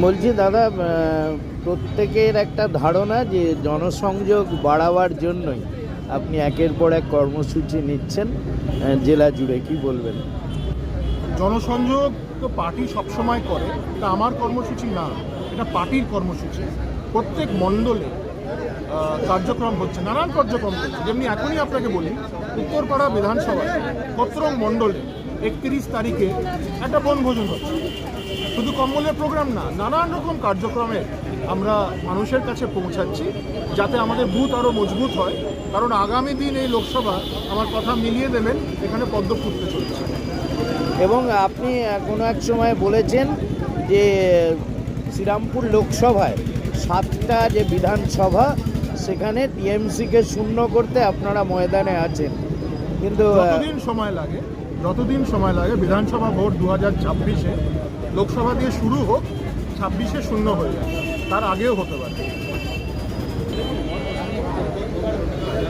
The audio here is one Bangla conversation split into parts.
বলছি দাদা আহ, প্রত্যেকের একটা ধারণা যে জনসংযোগ বাড়াবার জন্যই আপনি একের পর এক কর্মসূচি নিচ্ছেন জেলা জুড়ে কি বলবেন? জনসংযোগ তো পার্টি সবসময় করে এটা আমার কর্মসূচি না এটা পার্টির কর্মসূচি। প্রত্যেক মণ্ডলে কার্যক্রম হচ্ছে নানান কার্যক্রম হচ্ছে। যেমনি এখনই আপনাকে বলি উত্তরপাড়া বিধানসভায় প্রত্যেক মণ্ডলে একত্রিশ তারিখে একটা বনভোজন হচ্ছে। শুধু কম্বলের প্রোগ্রাম না নানান রকম কার্যক্রমে আমরা মানুষের কাছে পৌঁছাচ্ছি যাতে আমাদের বুথ আরও মজবুত হয়। কারণ আগামী দিন এই লোকসভা আমার কথা মিলিয়ে দেবেন এখানে পদ্ম ফুটতে চলেছে। এবং আপনি কোনো এক সময় বলেছেন যে শ্রীরামপুর লোকসভায় সাতটা যে বিধানসভা সেখানে টিএমসিকে শূন্য করতে আপনারা ময়দানে আছেন। কিন্তু সময় লাগে যতদিন সময় লাগে, বিধানসভা ভোট দু হাজার ছাব্বিশে। লোকসভা দিয়ে শুরু হোক, ছাব্বিশে শূন্য হয়ে যায় তার আগেও হতে পারে।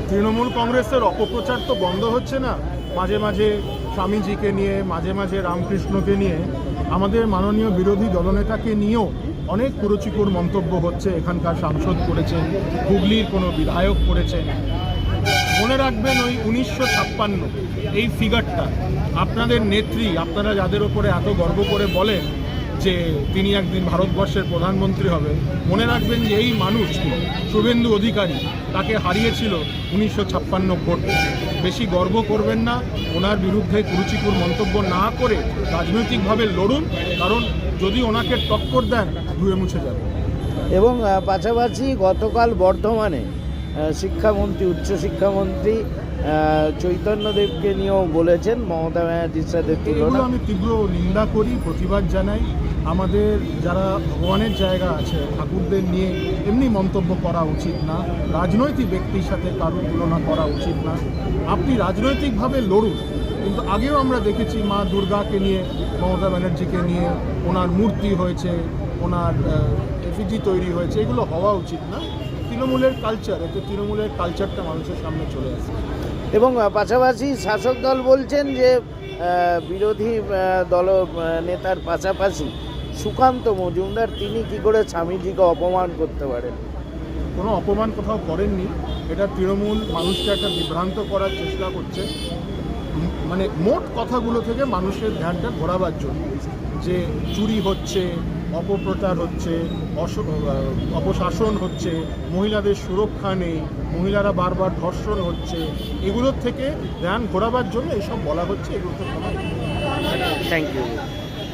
তৃণমূল কংগ্রেসের অপপ্রচার তো বন্ধ হচ্ছে না। মাঝে মাঝে স্বামীজিকে নিয়ে, মাঝে মাঝে রামকৃষ্ণকে নিয়ে, আমাদের মাননীয় বিরোধী দলনেতাকে নিয়েও অনেক কুরুচিকুর মন্তব্য হচ্ছে। এখানকার সাংসদ করেছেন, হুগলির কোনো বিধায়ক করেছেন। মনে রাখবেন ওই উনিশশো ছাপ্পান্ন, এই ফিগারটা আপনাদের নেত্রী, আপনারা যাদের ওপরে এত গর্ব করে বলেন যে তিনি একদিন ভারতবর্ষের প্রধানমন্ত্রী হবে মনে রাখবেন যে এই মানুষ শুভেন্দু অধিকারী, তাকে হারিয়েছিল উনিশশো ছাপ্পান্ন ভোট। বেশি গর্ব করবেন না, ওনার বিরুদ্ধে কুরুচিকুর মন্তব্য না করে রাজনৈতিকভাবে লড়ুন, কারণ যদি ওনাকে টক্কর দেন, ধুয়ে মুছে যাবে। এবং পাশাপাশি গতকাল বর্ধমানে শিক্ষামন্ত্রী, উচ্চশিক্ষামন্ত্রী চৈতন্যদেবকে নিয়েও বলেছেন, মমতা ব্যানার্জির সাথে আমি তীব্র নিন্দা করি, প্রতিবাদ জানাই। আমাদের যারা ভগবানের জায়গা আছে, ঠাকুরদের নিয়ে এমনি মন্তব্য করা উচিত না। রাজনৈতিক ব্যক্তির সাথে কারোর তুলনা করা উচিত না। আপনি রাজনৈতিকভাবে লড়ুন, কিন্তু আগেও আমরা দেখেছি মা দুর্গাকে নিয়ে, মমতা ব্যানার্জিকে নিয়ে ওনার মূর্তি হয়েছে, ওনার এফিজি তৈরি হয়েছে, এগুলো হওয়া উচিত না। তৃণমূলের কালচার এতে তৃণমূলের কালচারটা মানুষের সামনে চলে আসে এবং পাশাপাশি শাসক দল বলছেন যে বিরোধী দল নেতার পাশাপাশি সুকান্ত মজুমদার তিনি কি করে স্বামীজিকে অপমান করতে পারেন? কোনো অপমান কোথাও করেননি। এটা তৃণমূল মানুষকে একটা বিভ্রান্ত করার চেষ্টা করছে। মানে মোট কথাগুলো থেকে মানুষের ধ্যানটা ঘোরাবার জন্য। যে চুরি হচ্ছে অপপ্রচার হচ্ছে অপশাসন হচ্ছে, মহিলাদের সুরক্ষা নেই, মহিলারা বারবার ধর্ষণ হচ্ছে, এগুলোর থেকে ধ্যান ঘোরাবার জন্য এসব বলা হচ্ছে এগুলো তো থ্যাংক ইউ